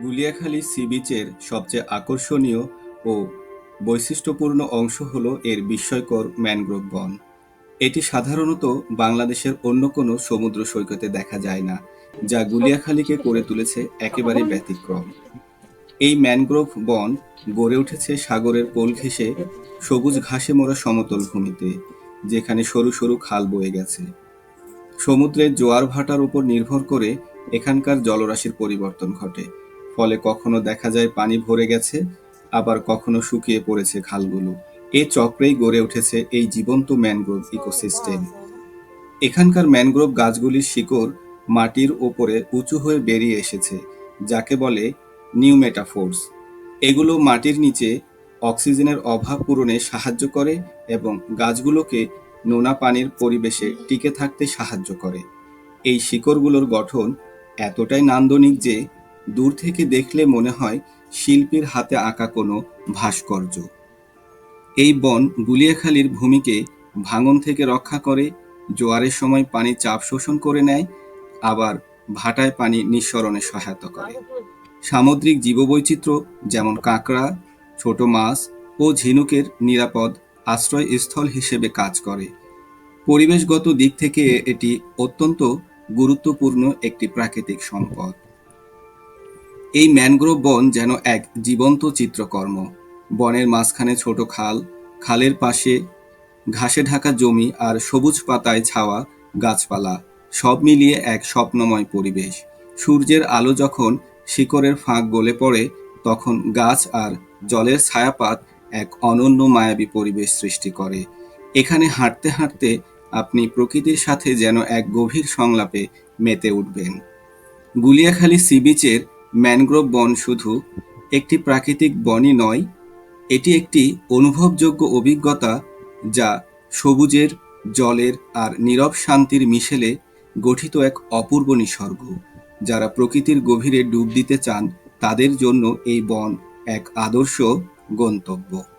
Guliakhali C বিচের সবচেয়ে আকর্ষণীয় ও বৈশিষ্ট্যপূর্ণ অংশ হল এর বিস্ময়কর ম্যানগ্রোভ বন। এটি সাধারণত বাংলাদেশের অন্য কোনো সমুদ্র সৈকতে দেখা যায় না, যা গুলিয়াখালীকে করে তুলেছে একেবারে ব্যতিক্রম। এই ম্যানগ্রোভ বন গড়ে উঠেছে সাগরের কোল ঘেঁষে সবুজ ঘাসে মোড়া সমতল ভূমিতে, যেখানে সরু সরু খাল বয়ে গেছে। সমুদ্রের জোয়ার ভাটার উপর নির্ভর করে এখানকার জলরাশির পরিবর্তন ঘটে। ফলে কখনো দেখা যায় পানি ভরে গেছে, আবার কখনো শুকিয়ে পড়েছে খালগুলো। এ চক্রেই গড়ে উঠেছে এই জীবন্ত ম্যানগ্রোভ ইকোসিস্টেম। এখানকার ম্যানগ্রোভ গাছগুলির শিকড় মাটির ওপরে উঁচু হয়ে বেরিয়ে এসেছে, যাকে বলে নিউমেটাফোর্স এগুলো মাটির নিচে অক্সিজেনের অভাব পূরণে সাহায্য করে এবং গাছগুলোকে নোনা পানির পরিবেশে টিকে থাকতে সাহায্য করে। এই শিকড়গুলোর গঠন এতটাই নান্দনিক যে দূর থেকে দেখলে মনে হয় শিল্পীর হাতে আঁকা কোনো ভাস্কর্য। এই বন গুলিয়াখালীর ভূমিকে ভাঙন থেকে রক্ষা করে, জোয়ারের সময় পানি চাপ শোষণ করে নেয়, আবার ভাটায় পানি নিঃসরণে সহায়তা করে। সামুদ্রিক জীববৈচিত্র্য যেমন কাঁকড়া, ছোট মাছ ও ঝিনুকের নিরাপদ আশ্রয়স্থল হিসেবে কাজ করে। পরিবেশগত দিক থেকে এটি অত্যন্ত গুরুত্বপূর্ণ একটি প্রাকৃতিক সম্পদ। এই ম্যানগ্রোভ বন যেন এক জীবন্ত চিত্রকর্ম। বনের মাঝখানে ছোট খাল, খালের পাশে ঘাসে ঢাকা জমি আর সবুজ পাতায় ছাওয়া গাছপালা, সব মিলিয়ে এক স্বপ্নময় পরিবেশ। সূর্যের আলো যখন শিকড়ের ফাঁক গলে পড়ে, তখন গাছ আর জলের ছায়াপাত এক অনন্য মায়াবী পরিবেশ সৃষ্টি করে। এখানে হাঁটতে হাঁটতে আপনি প্রকৃতির সাথে যেন এক গভীর সংলাপে মেতে উঠবেন। গুলিয়াখালী সি বিচের ম্যানগ্রোভ বন শুধু একটি প্রাকৃতিক বনই নয়, এটি একটি অনুভবযোগ্য অভিজ্ঞতা যা সবুজের, জলের আর নীরব শান্তির মিশেলে গঠিত এক অপূর্ব নিসর্গ। যারা প্রকৃতির গভীরে ডুব দিতে চান, তাদের জন্য এই বন এক আদর্শ গন্তব্য।